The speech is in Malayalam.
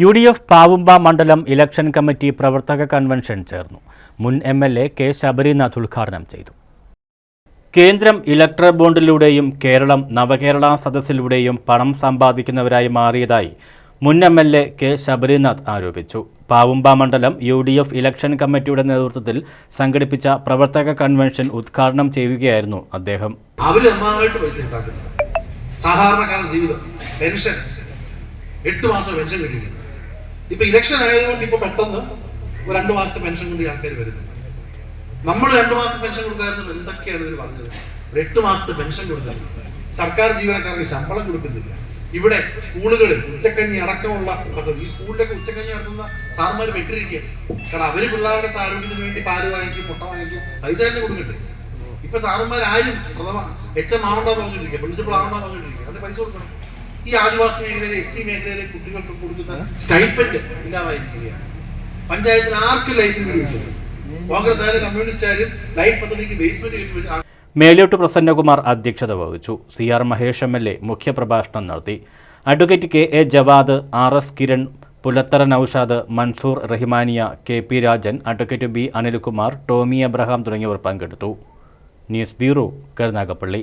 യു ഡി എഫ് പാവുമ്പ മണ്ഡലം ഇലക്ഷൻ കമ്മിറ്റി പ്രവർത്തക കൺവെൻഷൻ ചേർന്നു. മുൻ M L A K Sabarinath ഉദ്ഘാടനം ചെയ്തു. കേന്ദ്രം ഇലക്ട്ര ബോണ്ടിലൂടെയും കേരളം നവകേരള സദസ്സിലൂടെയും പണം സമ്പാദിക്കുന്നവരായി മാറിയതായി മുൻ M L A K Sabarinath ആരോപിച്ചു. പാവുമ്പ മണ്ഡലം യു ഡി എഫ് ഇലക്ഷൻ കമ്മിറ്റിയുടെ നേതൃത്വത്തിൽ സംഘടിപ്പിച്ച പ്രവർത്തക കൺവെൻഷൻ ഉദ്ഘാടനം ചെയ്യുകയായിരുന്നു അദ്ദേഹം. സാധാരണക്കാരുടെ ജീവിതം പെൻഷൻ എട്ട് മാസം പെൻഷൻ കിട്ടിയില്ല ഇപ്പൊ ഇലക്ഷൻ ആയതുകൊണ്ട് ഇപ്പൊ പെട്ടെന്ന് രണ്ടു മാസത്തെ പെൻഷൻ കൊണ്ട് ആൾക്കാർ വരുന്നു. നമ്മൾ രണ്ടു മാസം പെൻഷൻ കൊടുക്കാറുണ്ട് എന്തൊക്കെയാണ് ഇവർ പറഞ്ഞത്? ഒരു എട്ട് മാസത്തെ പെൻഷൻ കൊടുത്തത് സർക്കാർ ജീവനക്കാർക്ക് ശമ്പളം കൊടുക്കുന്നില്ല. ഇവിടെ സ്കൂളുകളിൽ ഉച്ചക്കഞ്ഞി അടക്കമുള്ള പദ്ധതി ഈ സ്കൂളിലൊക്കെ ഉച്ചക്കഞ്ഞി നടത്തുന്ന സാർമാർ വെട്ടിരിക്കുക കാരണം അവർ പിള്ളേരുടെ ആരോഗ്യത്തിന് വേണ്ടി പാൽ വാങ്ങിക്കും മുട്ട വാങ്ങിക്കും പൈസ തന്നെ കൊടുക്കട്ടെ ഇപ്പൊ സാറന്മാർ ആരും പ്രഥമ എച്ച് എം ആവണ്ടെന്ന് പറഞ്ഞിരിക്കുക പ്രിൻസിപ്പൾ ആവണ്ടെന്ന് പറഞ്ഞിരിക്കുക അതിന് പൈസ കൊടുക്കണം. ഈ ആദിവാസി മേഖലയിലെ എസ് സി മേഖലയിലെ കുട്ടികൾക്ക് കൊടുക്കുന്ന സ്റ്റൈപ്പൻഡ് ഇല്ലാതായിരിക്കുകയാണ്. പഞ്ചായത്തിന് ആർക്കും ലൈഫ് കോൺഗ്രസ് ആയാലും കമ്മ്യൂണിസ്റ്റ് ആയാലും ലൈഫ് പദ്ധതിക്ക് ബേസ്മെന്റ് കിട്ടി മേലോട്ട് പ്രസന്നകുമാർ അധ്യക്ഷത വഹിച്ചു. C R Mahesh M L A മുഖ്യപ്രഭാഷണം നടത്തി. Advocate K A Javad R S Kiran Pulathara Noushad Mansoor Rahimania K P Rajan advocate B Anilkumar Tomy Abraham തുടങ്ങിയവർ പങ്കെടുത്തു. News bureau Karunagappally.